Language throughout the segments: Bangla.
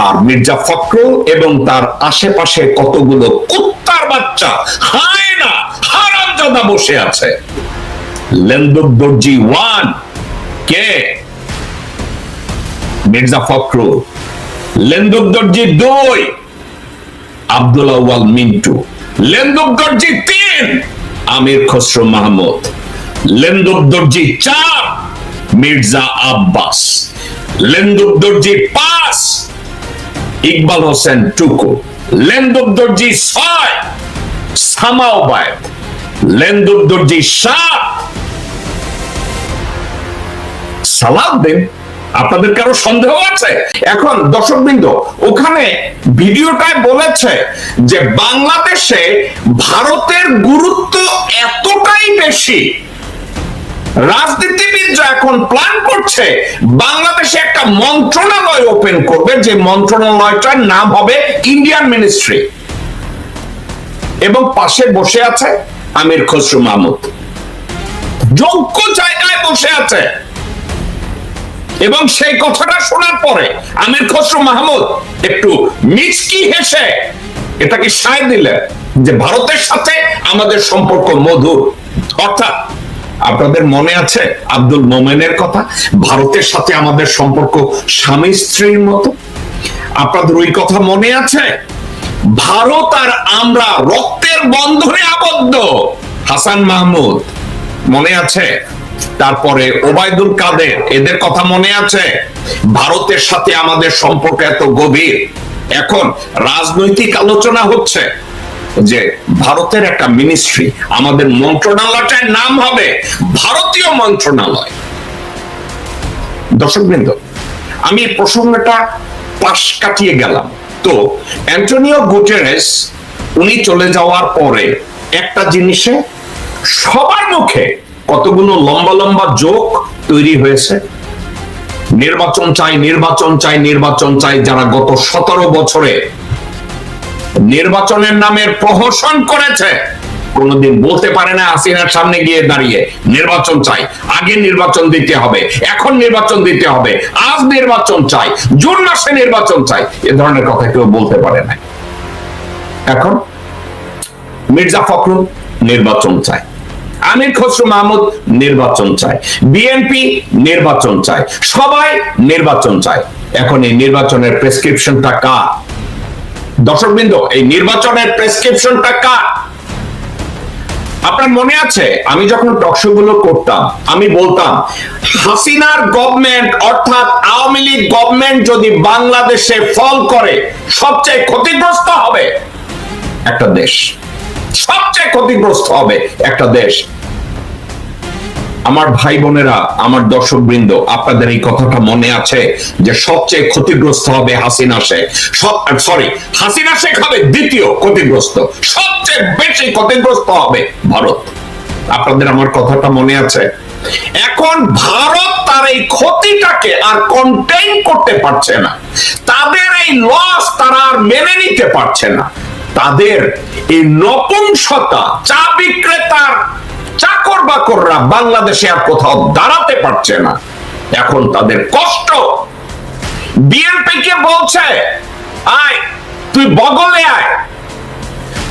আর মির্জা ফখরুল এবং তার আশেপাশে কতগুলো কুত্তার বাচ্চা হায় না হারামজাদা বসে আছে। লেন্দুক দর্জি ওয়ান, কে? মির্জা ফখরুল। লেন্দুক দর্জি দুই, আব্দুল আউয়াল মিন্টু। লেন্দুক দর্জি তিন, আমির খসরু মাহমুদ। লেন্দুক দর্জি চার, মির্জা আব্বাস। লেন্দুক দর্জি পাঁচ ইকবাল হোসেন টুকু। লেন্দুক দর্জি ছয়, সামাও বায়ত লেন্দুক দর্জি সাত। সালাউদ্দিন আপনাদের কারও সন্দেহ আছে? এখন দর্শকবৃন্দ, ওখানে ভিডিওটায় বলেছে যে বাংলাদেশে ভারতের গুরুত্ব এতটাই বেশি রাজনীতিবিদরা এখন প্ল্যান করছে বাংলাদেশে একটা মন্ত্রণালয় ওপেন করবে, যে মন্ত্রণালয়টার নাম হবে ইন্ডিয়ান মিনিস্ট্রি এবং পাশে বসে আছে আমির খসরু মাহমুদ। যোগ্য জায়গায় বসে আছে। এবং সেই কথাটা শোনার পরে আমির খসরু মাহমুদ একটু মিচকি হেসে এটাকে সায় দিলেন যে ভারতের সাথে আমাদের সম্পর্ক মধুর। অর্থাৎ আপনাদের মনে আছে আব্দুল মোমেনের কথা? ভারতের সাথে আমাদের সম্পর্ক স্বামী স্ত্রীর মতো? আপনাদের ওই কথা মনে আছে? ভারত আর আমরা রক্তের বন্ধনে আবদ্ধ। হাসান মাহমুদ, মনে আছে? তারপরে ওবায়দুল কাদের, এদের কথা মনে আছে? ভারতের সাথে আমাদের সম্পর্ক এত গভীর। এখন রাজনৈতিক আলোচনা হচ্ছে। যে ভারতের একটা মিনিস্ট্রি আমাদের মন্ত্রণালয়টার নাম হবে ভারতীয় মন্ত্রণালয়। দর্শকবৃন্দ, আমি এই প্রসঙ্গটা পাশ কাটিয়ে গেলাম। তো অ্যান্টনিও গুটেরেস, উনি চলে যাওয়ার পরে একটা জিনিসে সবার মুখে কতগুলো লম্বা লম্বা জোক তৈরি হয়েছে। নির্বাচন চাই নির্বাচন চাই নির্বাচন চাই, যারা গত সতেরো বছরে নির্বাচনের নামের প্রহসন করেছে। কোনদিন বলতে পারে না হাসিনার সামনে গিয়ে দাঁড়িয়ে, নির্বাচন চাই, আগে নির্বাচন দিতে হবে, এখন নির্বাচন দিতে হবে, আজ নির্বাচন চাই, জুন মাসে নির্বাচন চাই, এ ধরনের কথা কেউ বলতে পারে না। এখন মির্জা ফখরুল নির্বাচন চায়, আমির খসরু মাহমুদ নির্বাচন চায়, বিএনপি নির্বাচন চায়, সবাই নির্বাচন চায়। এখন এই নির্বাচনের প্রেসক্রিপশনটা কার? দর্শকবৃন্দ, এই নির্বাচনের প্রেসক্রিপশনটা কার? আপনার মনে আছে, আমি যখন টকশো করতাম, আমি বলতাম, হাসিনার গভর্নমেন্ট অর্থাৎ আওয়ামী লীগ গভর্নমেন্ট যদি বাংলাদেশে ফল করে, সবচেয়ে ক্ষতিগ্রস্ত হবে একটা দেশ। সবচেয়ে ক্ষতিগ্রস্ত হবে একটা দেশ। আমার ভাই বোনেরা, আমার দর্শক বৃন্দ আপনাদের এই কথাটা মনে আছে যে সবচেয়ে ক্ষতিগ্রস্ত হবে হাসিনা শেখ। সব সরি হাসিনা শেখ হবে দ্বিতীয় ক্ষতিগ্রস্ত। সবচেয়ে বেশি ক্ষতিগ্রস্ত হবে ভারত। আপনাদের আমার কথাটা মনে আছে? এখন ভারত তার এই ক্ষতিটাকে আর কন্টেইন করতে পারছে না। তাদের এই লস তারা আর মেনে নিতে পারছে না। তাদের এই নপুংসতা, চা বিক্রেতার চাকর বাকররা বাংলাদেশে আর কোথাও দাঁড়াতে পারছে না। এখন তাদের কষ্ট। বিএনপি কে বলছে, আয়, তুই বগলে আয়।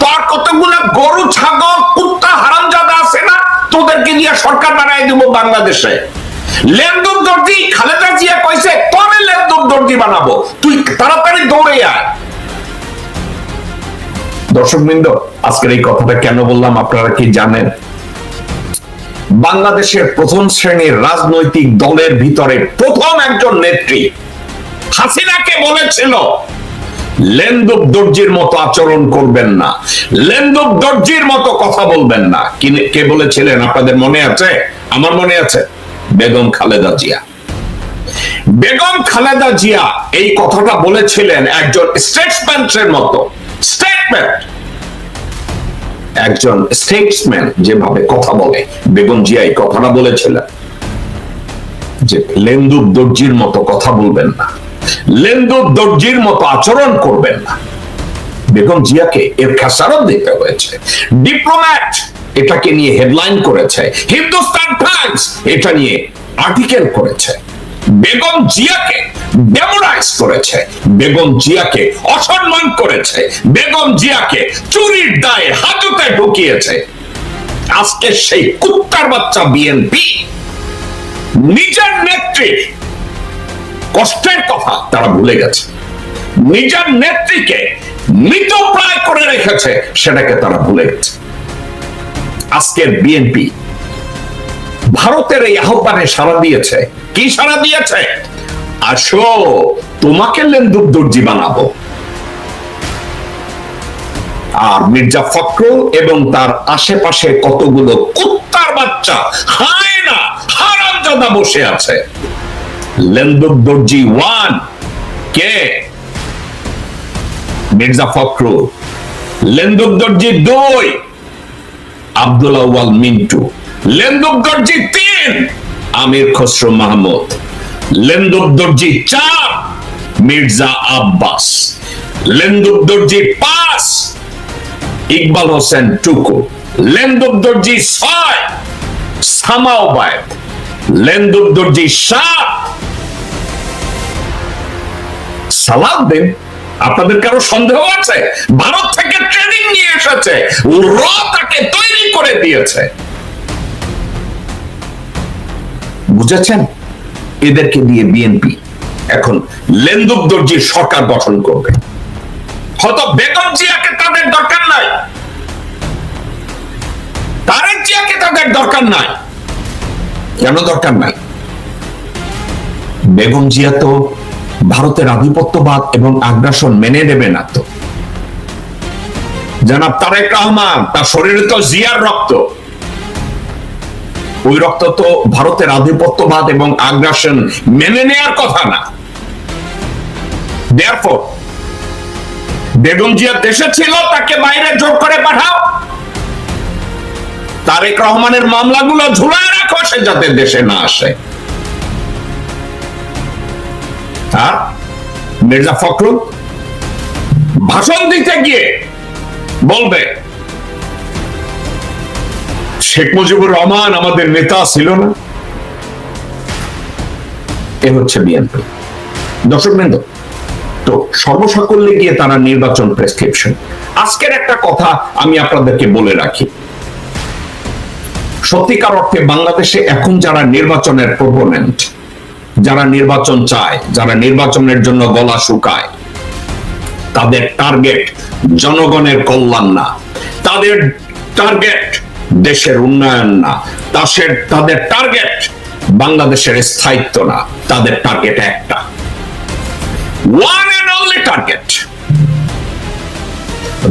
তোর কতগুলো গরু, ছাগল, কুত্তা, হারামজাদা আছে না? তোদেরকে দিয়ে সরকার বানাই দিব বাংলাদেশে। লেনদুক দর্জি খালেদা জিয়া কইছে, তোরে লেনদুক দর্জি বানাবো। তুই তাড়াতাড়ি দৌড়ে আয়। দর্শকবৃন্দ, আজকের এই কথাটা কেন বললাম আপনারা কি জানেন? বাংলাদেশের প্রথম শ্রেণির রাজনৈতিক দলের ভিতরে প্রথম একজন নেত্রী হাসিনাকে বলেছিল, লেন্দুক দর্জির মতো আচরণ করবেন না। লেন্দুক দর্জির মতো কথা বলবেন না। কে বলেছিলেন? আপনাদের মনে আছে? আমার মনে আছে। বেগম খালেদা জিয়া। বেগম খালেদা জিয়া এই কথাটা বলেছিলেন একজন স্টেটসম্যানের মতো। স্টেটমেন্ট একজন স্টেটসম্যান যেভাবে কথা বলে, বেগম জিয়া এই কথাটা বলেছিলেন যে লেন্দুক দর্জির মতো কথা বলবেন না লেন্দুক দর্জির মতো আচরণ করবেন না। বেগম জিয়াকে এর খেসারত দিতে হয়েছে। ডিপ্লোম্যাট এটাকে নিয়ে হেডলাইন করেছে। হিন্দুস্তান টাইমস এটা নিয়ে আর্টিকেল করেছে। বেগম জিয়াকে ডেমোরাইজ করেছে, বেগম জিয়াকে অসম্মান করেছে, বেগম জিয়াকে চুরির দায়ে হাজতে ঢুকিয়েছে। আজকে সেই কুত্তার বাচ্চা বিএনপি নিজের নেত্রীর কষ্টের কথা তারা ভুলে গেছে। নিজের নেত্রীকে মৃত মৃতপ্রায় করে রেখেছে, সেটাকে তারা ভুলে গেছে। আজকের বিএনপি ভারতের এই আহ্বানে সাড়া দিয়েছে। কি সাড়া দিয়েছে? আসো, তোমাকে লেন্দুর দর্জি বানাবো। আর মির্জা ফখরুল এবং তার আশেপাশে কতগুলো কুত্তার বাচ্চা হায় না হারামজাদা বসে আছে। লেন্দুর দর্জি ওয়ান, কে? মির্জা ফখরুল। লেন্দুর দর্জি দুই, আব্দুল আউয়াল মিন্টু। লেন্দুক দর্জি তিন, আমির খসরু মাহমুদ। লেন্দুক দর্জি চার, মির্জা আব্বাস। লেন্দুক দর্জি পাঁচ, ইকবাল হোসেন টুকু। লেন্দুক দর্জি ছয় লেন্দুক দর্জি সাত সালাউদ্দিন আপনাদের কারও সন্দেহ আছে? ভারত থেকে ট্রেনিং নিয়ে এসেছে। র তাকে তৈরি করে দিয়েছে। বুঝেছেন? এদেরকে দিয়ে বিএনপি এখন লেন্দুক দর্জির সরকার গঠন করবে। হয়তো বেগম জিয়াকে তাদের দরকার নাই। তারেক জিয়াকে তাদের দরকার নাই। কেন দরকার নাই? বেগম জিয়া তো ভারতের আধিপত্যবাদ এবং আগ্রাসন মেনে নেবে না তো। জানাব তারেক রহমান, তার শরীরে তো জিয়ার রক্ত। ওই রক্ত তো ভারতের আধিপত্যবাদ এবং আগ্রাসন মেনে নেয়ার কথা না। বেগম জিয়া দেশে ছিল, তাকে বাইরে জোর করে পাঠাও। তারেক রহমানের মামলাগুলো ঝুলায় রাখো, সে যাতে দেশে না আসে। আর মির্জা ফখরুল ভাষণ দিতে গিয়ে বলবে শেখ মুজিবুর রহমান আমাদের নেতা ছিল না। এ হচ্ছে বিএনপি। দর্শক বৃন্দ, তো সর্বসাকল্যে গিয়ে তারা নির্বাচন প্রেসক্রিপশন আজকের একটা কথা আমি আপনাদেরকে বলে রাখি। সত্যিকার অর্থে বাংলাদেশে এখন যারা নির্বাচনের প্রপোনেন্ট যারা নির্বাচন চায়, যারা নির্বাচনের জন্য গলা শুকায়, তাদের টার্গেট জনগণের কল্যাণ না। তাদের টার্গেট দেশের উন্নয়ন না। তাদের তাদের টার্গেট বাংলাদেশের স্থায়িত্ব না। তাদের টার্গেট একটা। One and only target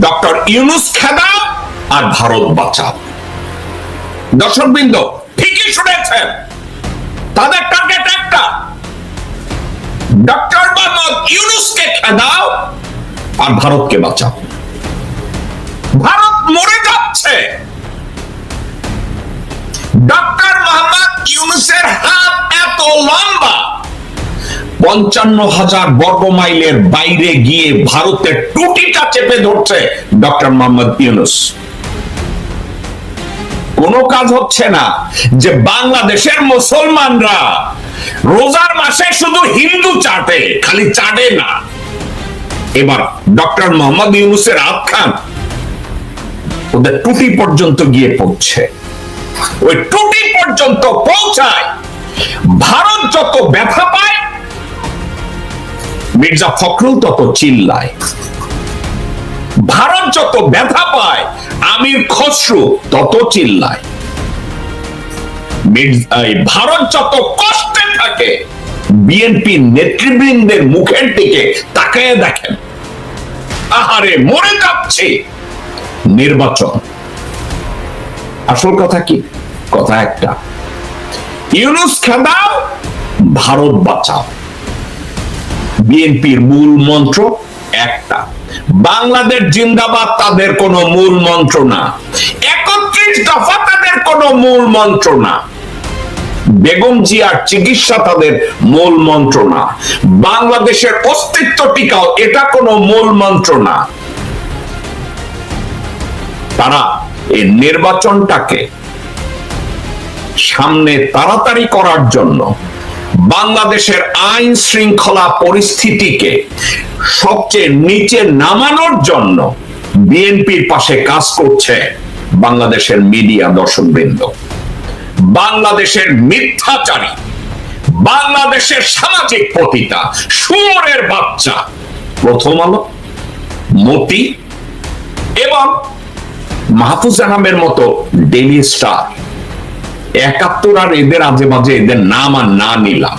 doctor Yunus খেদা আর ভারত বাঁচাও। দর্শকবৃন্দ, ঠিকই শুনেছেন। তাদের টার্গেট একটা। ডক্টর মোহাম্মদ ইউনুসকে খেদাও আর ভারতকে বাঁচাও। ভারত মরে যাচ্ছে। ডক্টর মোহাম্মদ ইউনুসের হাত এত লম্বা। পঞ্চান্ন হাজার বর্গ মাইলের বাইরে গিয়ে ভারতের টুটিটা চেপে ধরছে ডক্টর মোহাম্মদ ইউনুস। কাজ হচ্ছে না যে বাংলাদেশের মুসলমানরা রোজার মাসে শুধু হিন্দু চাটে, খালি চাটে না। এবার ডক্টর মোহাম্মদ ইউনুসের খান, ওদের টুটি পর্যন্ত গিয়ে পৌঁছে ওই টুটি পর্যন্ত পৌঁছায়, ভারত যত ব্যথা পায়, মির্জা ফখরুল তত চিল্লায়। ভারত যত ব্যথা পায়, আমির খসরু তত চিল্লায়। ভারত যত কষ্টে থাকে বিএনপি নেতৃবৃন্দের মুখের দিকে তাকায় দেখেন। আহারে মরে যাচ্ছে নির্বাচন। আসল কথা কি? কথা একটা। ইউনুস খেদাও, ভারত বাঁচাও। বিএনপির মূল মন্ত্র একটা। বাংলাদেশ জিন্দাবাদ তাদের কোনো মূল মন্ত্র না। একত্রিশ দফা তাদের কোনো মূল মন্ত্র না। বেগম জিয়ার চিকিৎসা তাদের মূল মন্ত্র না। বাংলাদেশের অস্তিত্ব টিকাও এটা কোনো মূল মন্ত্র না। তারা এই নির্বাচনটাকে সামনে তাড়াতাড়ি করার জন্য বাংলাদেশের আইন শৃঙ্খলা পরিস্থিতিকে সবচেয়ে নিচে নামানোর জন্য বিএনপির পাশে কাজ করছে বাংলাদেশের মিডিয়া দর্শকবৃন্দ। বাংলাদেশের মিথ্যাচারী, বাংলাদেশের সামাজিক পতিতা সুরের বাচ্চা, প্রথম আলো, মতি এবং মাহফুজ আনামের মতো ডেলি স্টার একাত্তর আর এদের আজে মাঝে এদের নাম আর না নিলাম।